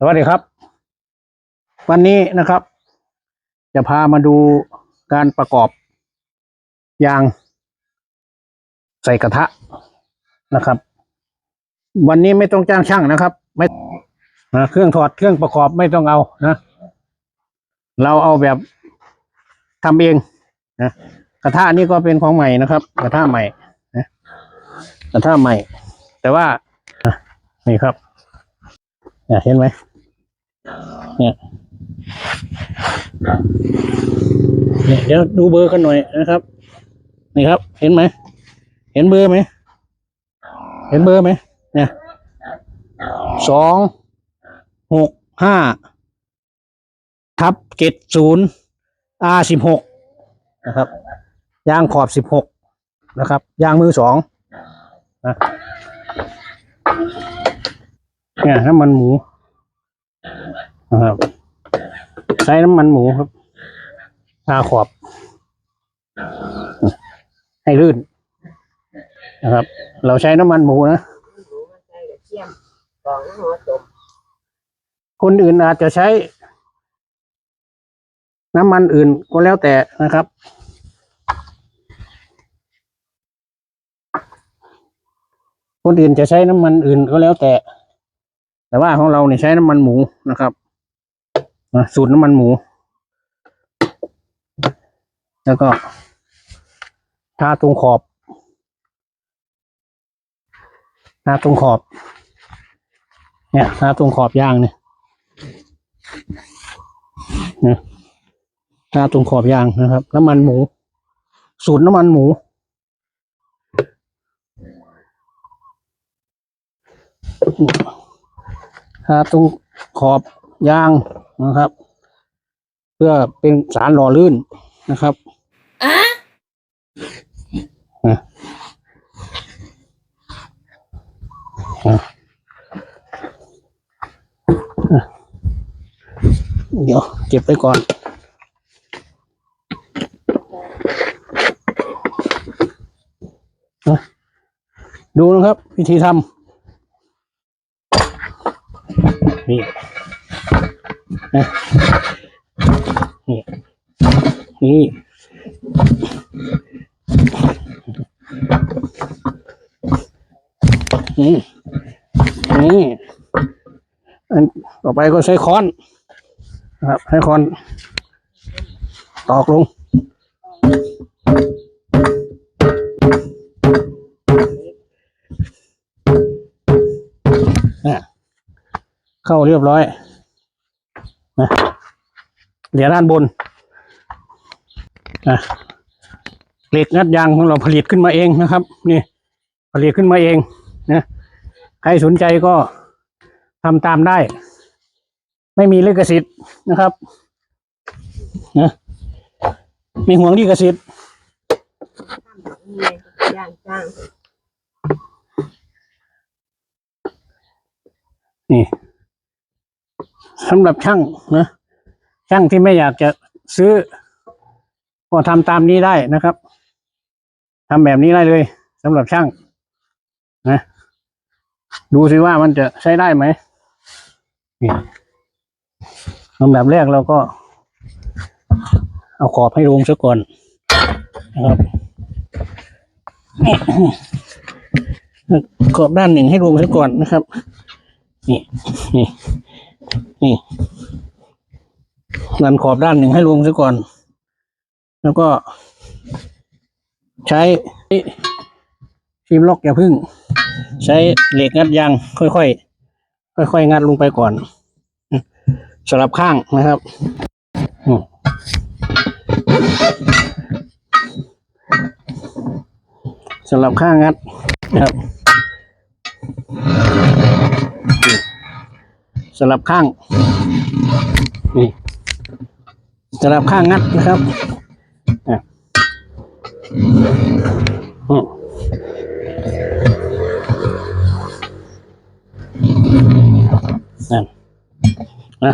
สวัสดีครับ วันนี้นะครับ จะพามาดูการประกอบยาง ใส่กระทะนะครับ วันนี้ไม่ต้องจ้างช่างนะครับ ไม่นะเครื่องถอดเครื่องประกอบไม่ต้องเอานะ เราเอาแบบทำเองนะกระทะนี่ก็เป็นของใหม่นะครับ กระทะใหม่นะกระทะใหม่ แต่ว่านี่ครับ เนี่ยเห็นไหมเนี่ยเนี่ยเดี๋ยวดูเบอร์กันหน่อยนะครับ นี่ครับ เห็นไหม เห็นเบอร์ไหม เห็นเบอร์ไหม เนี่ยสองหกห้าทับเจ็ดศูนย์ R สิบหกนะครับยางขอบสิบหกนะครับยางมือสองนะ เนี่ยน้ำมันหมูนะครับ ใช้น้ำมันหมูครับทาขอบ ให้ลื่นนะครับ เราใช้น้ำมันหมูนะคนอื่นอาจจะใช้ น้ำมันอื่นก็แล้วแต่นะครับคนอื่นจะใช้น้ำมันอื่นก็แล้วแต่ แต่ว่าของเราเนี่ยใช้น้ำมันหมูนะครับสูตรน้ำมันหมู แล้วก็ทาตรงขอบทาตรงขอบ เนี่ยทาตรงขอบยางเนี่ยนะทาตรงขอบยางนะครับ น้ำมันหมู สูตรน้ำมันหมู ทาตรงขอบยางนะครับ เพื่อเป็นสารหล่อลื่นนะครับนะเดี๋ยวเก็บไปก่อนดูนะครับ วิธีทำ นี่นะนี่นี่นี่นี่อันต่อไปก็ใช้ค้อนนะครับให้ค้อนตอกลง เข้าเรียบร้อยนะเหลือด้านบนนะเหล็กงัดยางของเราผลิตขึ้นมาเองนะครับ นี่ ผลิตขึ้นมาเองนะใครสนใจก็ทำตามได้ ไม่มีลิขสิทธิ์นะครับนะไม่ห่วงลิขสิทธิ์มีย่างจ้างนี่ สำหรับช่างนะช่างที่ไม่อยากจะซื้อ ก็ทำตามนี้ได้นะครับทำแบบนี้ได้เลยสำหรับช่างนะดูสิว่ามันจะใช้ได้ไหมนี่ลำดับแรกเราก็ เอาขอบให้ลงซะก่อนนะครับขอบด้านหนึ่งให้ลงซะก่อนนะครับ นี่นี่ นี่ดันขอบด้านหนึ่งให้รวมซะก่อน แล้วก็ ใช้ฟิล์มล็อกอย่าพึ่ง ใช้เหล็กงัดยางค่อยๆค่อยๆงัดลงไปก่อนสลับข้างนะครับสลับข้างงัดนะครับ สลับข้างนี่สลับข้างงัดนะครับอ่อืมนั่นนะ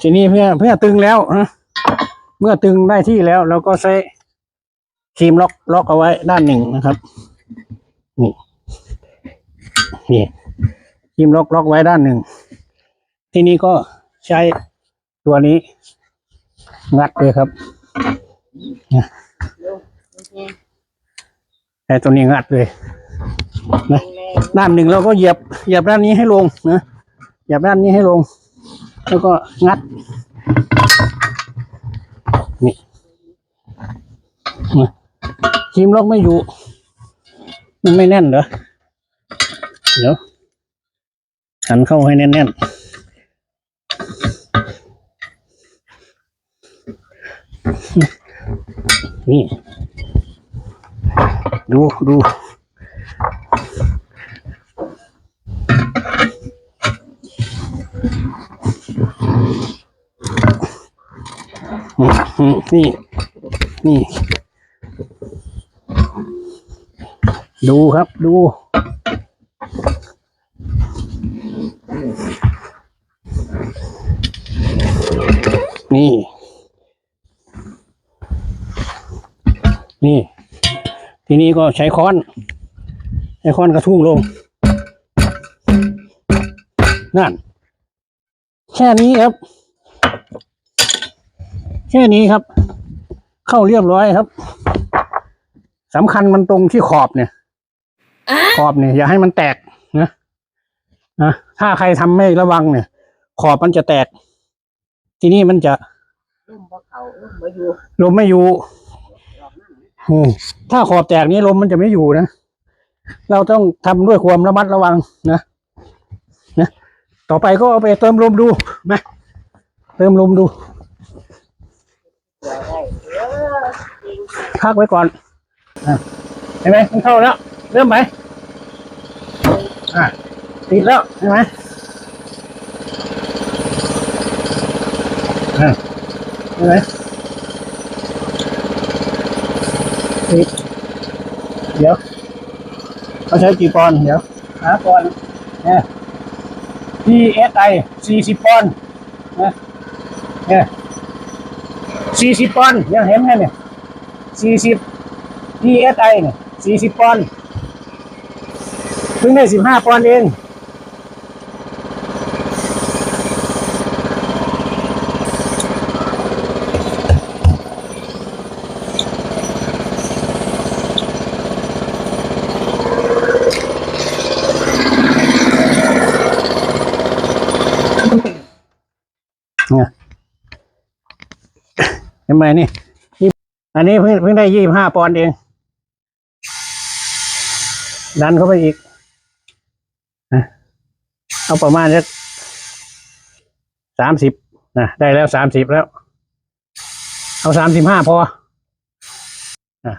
ทีนี้เพื่อเพื่อตึงแล้วนะเมื่อตึงได้ที่แล้วเราก็ใช้ครีมล็อกล็อกเอาไว้ด้านหนึ่งนะครับนี่นี่ครีมล็อกล็อกไว้ด้านหนึ่ง ที่นี้ก็ใช้ตัวนี้ งัดเลยครับดูโอเคใช้ตัวนี้งัดเลยแรงด้านหนึ่งเราก็เหยียบเหยียบด้านนี้ให้ลงนะเหยียบด้านนี้ให้ลง แล้วก็งัดนี่คีมล็อกไม่อยู่ มันไม่แน่นเหรอเดี๋ยวหันเข้าให้แน่นๆ นี่ ดูดู นี่ นี่ ดูครับดูนี่ นี่ ทีนี้ก็ใช้ค้อน ใช้ค้อนกระทุ้งลง นั่น แค่นี้ครับ แค่นี้ครับ เข้าเรียบร้อยครับสำคัญมันตรงที่ขอบเนี่ย ขอบเนี่ยอย่าให้มันแตกนะนะถ้าใครทำไม่ระวังเนี่ย ขอบมันจะแตก ทีนี้มันจะลุ่มบ่เขาลุ่มบ่อยู่ลมไม่อยู่หลอกนั่นอืม ถ้าขอบแตกนี้ลมมันจะไม่อยู่นะ เราต้องทำด้วยความระมัดระวังนะนะต่อไปก็เอาไปเติมลมดูนะเติมลมดูพักไว้ก่อนเห็นไหมมันเข้าแล้ว เริ่มไหมอะติดแล้วเห็นไหมเห็นไหมติด เดี๋ยวเขาใช้กี่ปอนด์เดี๋ยวหาปอนด์เนี่ย PSI สี่สิบปอนด์นะเนี่ยสี่สิบปอนด์ยังเห็นไหมเนี่ยสี่สิบ PSI เนี่ยสี่สิบปอนด์เพิ่งได้สิบห้าปอนด์เอง เห็นไหมนี่ยี่ อันนี้เพิ่งเพิ่งได้ยี่ห้าปอนด์เอง ดันเข้าไปอีกนะเอาประมาณสักสามสิบนะได้แล้วสามสิบแล้ว เอาสามสิบห้าพอ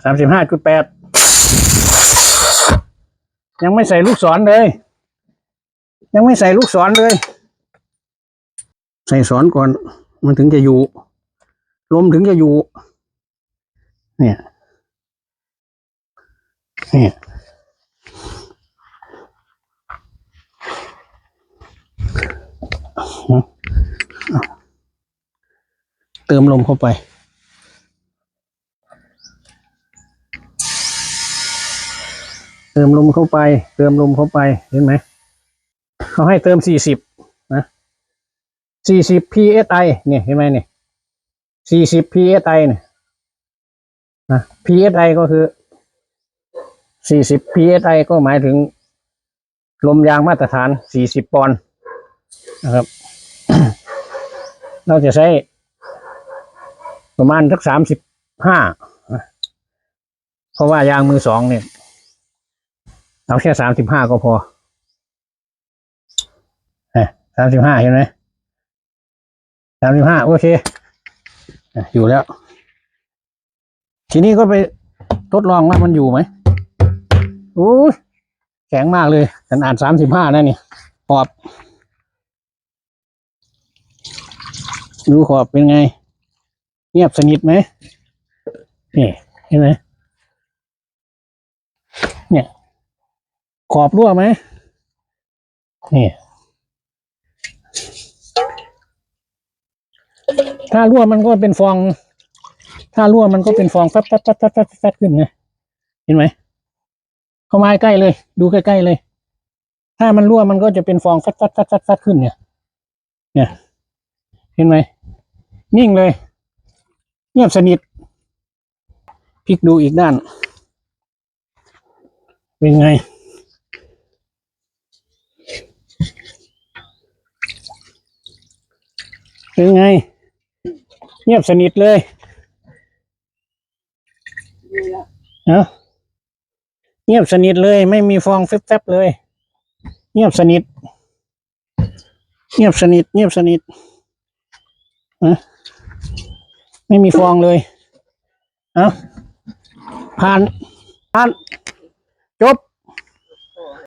สามสิบห้าจุดแปดยังไม่ใส่ลูกศรเลย ยังไม่ใส่ลูกศรเลย ใส่สอนก่อน มันถึงจะอยู่ ลมถึงจะอยู่ เนี่ยเนี่ยเติมลมเข้าไป เติมลมเข้าไป เติมลมเข้าไป เห็นไหม เขาให้เติมสี่สิบนะสี่สิบ psi เนี่ย เห็นไหมเนี่ย สี่สิบ psi เนี่ยนะ psi ก็คือสี่สิบ psi ก็หมายถึง ลมยางมาตรฐานสี่สิบปอนด์นะครับ เราจะใช้ ประมาณสักสามสิบห้าเพราะว่ายางมือสองเนี่ย เอาแค่สามสิบห้าก็พอสามสิบห้าเห็นไหมสามสิบห้าโอเค อยู่แล้ว ทีนี้ก็ไปทดลองว่ามันอยู่ไหมโอ้ยแข็งมากเลยฉันอ่านสามสิบห้านะนี่ขอบ ดูขอบเป็นไง เงียบสนิทไหมนี่เห็นไหมเนี่ย ขอบรั่วไหมนี่ ถ้ารั่วมันก็เป็นฟอง ถ้ารั่วมันก็เป็นฟองแฟบแฟบแฟบแฟบแฟบขึ้นไงเห็นไหมเข้ามาใกล้เลย ดูใกล้ๆเลย ถ้ามันรั่วมันก็จะเป็นฟองฟบแฟบแฟบแฟบแฟบขึ้นเนี่ย เนี่ย เห็นไหมนิ่งเลย เงียบสนิทพลิกดูอีกด้าน เป็นไงเป็นไง เงียบสนิทเลยดูแล้วเนาะเงียบสนิทเลย ไม่มีฟองแฟบๆเลย เงียบสนิท เงียบสนิท เงียบสนิทนะไม่มีฟองเลย เอาผ่านผ่าน จบ